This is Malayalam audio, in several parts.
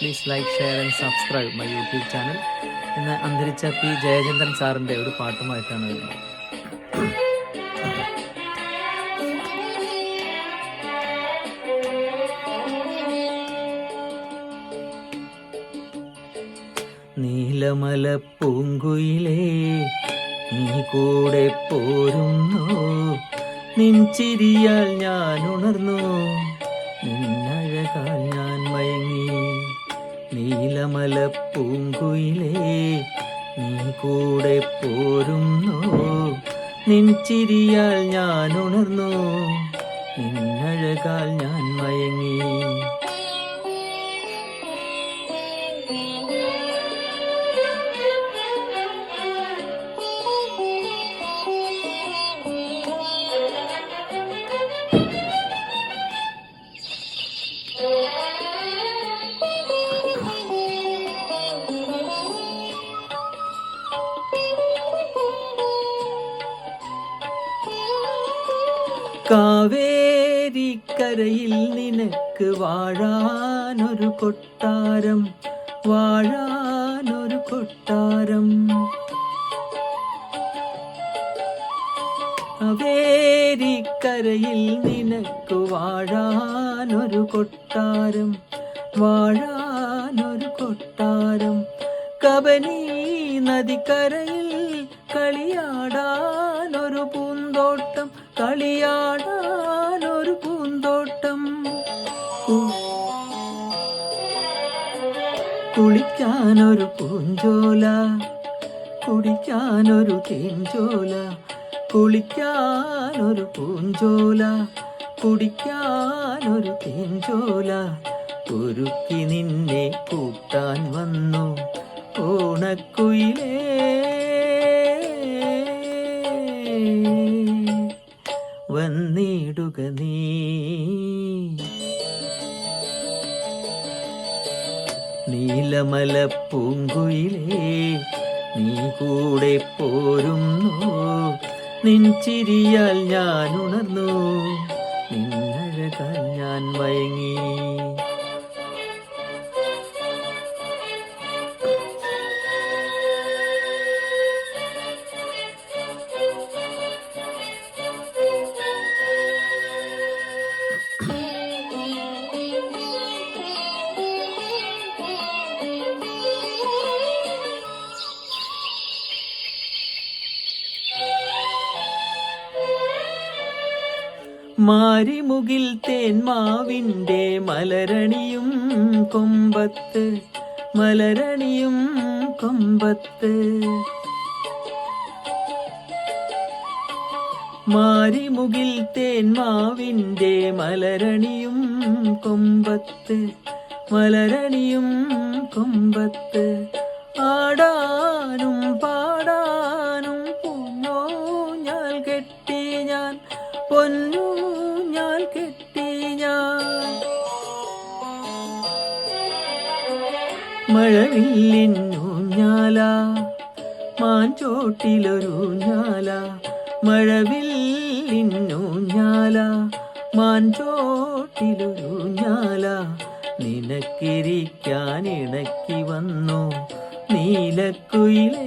Please like share and subscribe my YouTube channel എന്ന് അന്തരിച്ച പി. ജയചന്ദ്രൻ സാറിന്റെ ഒരു പാട്ടുമായിട്ടാണ് വരുന്നത് നീലമല പൂങ്കുയിലേ നീ കൂടെ പോരുന്നു. നിൻചിരിയാൽ ഞാൻ ഉണർന്നു. നിന്നഴകാൽ ഞാൻ മയങ്ങി. നീലമല പൂങ്കുയിലേ നീ കൂടെ പോരുന്നു. നിൻചിരിയാൽ ഞാൻ ഉണർന്നു. നിന്നഴകാൽ ഞാൻ മയങ്ങി. കാവേരിക്കരയിൽ നിനക്ക് വാഴാനൊരു കൊട്ടാരം വാഴാനൊരു കൊട്ടാരം. കാവേരിക്കരയിൽ നിനക്ക് വാഴാനൊരു കൊട്ടാരം വാഴാനൊരു കൊട്ടാരം. കബനി നദിക്കരയിൽ കളിയാടാനൊരു പൂന്തോട്ടം കളിയാടാനൊരു പൂന്തോട്ടം. കുളിക്കാൻ കുളിക്കാനൊരു പൂഞ്ചോല കുടിക്കാനൊരു തേഞ്ചോല കുളിക്കാനൊരു പൂഞ്ചോല കുടിക്കാനൊരു തേഞ്ചോല കുരുക്കി നിന്നെ കൂട്ടാൻ വന്നു ഓണക്കുയിലേ വന്നിടുക നീ. നീലമല പൂങ്കുയിലേ നീ കൂടെ പോരുന്നു. നിൻ ചിരിയാൽ ഞാൻ ഉണർന്നു. നിന്നഴകാൻ ഞാൻ മയങ്ങി. മാരിമുകിൽ തേന്മാവിന്റെ മലരണിയും കൊമ്പത്ത് മലരണിയും കൊമ്പത്ത്. മാരിമുകിൽ തേന്മാവിന്റെ മലരണിയും കൊമ്പത്ത് മലരണിയും കൊമ്പത്ത്. ആടാനും മഴവില്ലിന്നൂഞ്ഞാല മാഞ്ചോട്ടിലൊരു ഞാല മഴവില്ലിന്നൂഞ്ഞാല മാൻചോട്ടിലൊരു ഞാല നിനക്കിരിക്കാൻ ഇണക്കി വന്നു നീലക്കുയിലേ.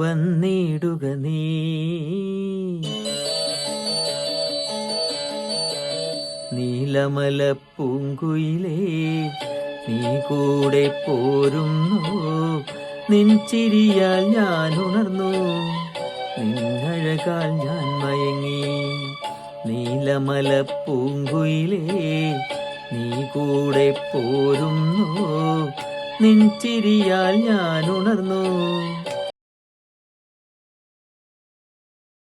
വന്നിടുക നീ നീലമല പൂങ്കുയിലേ നീ കൂടെ പോരുന്നു. നിൻ ചിരിയാൽ ഞാൻ ഉണർന്നു. നിന്നഴകാൽ ഞാൻ മയങ്ങി. നീലമല പൂങ്കുയിലേ നീ കൂടെ പോരുന്നു. നിൻ ചിരിയാൽ ഞാൻ ഉണർന്നു.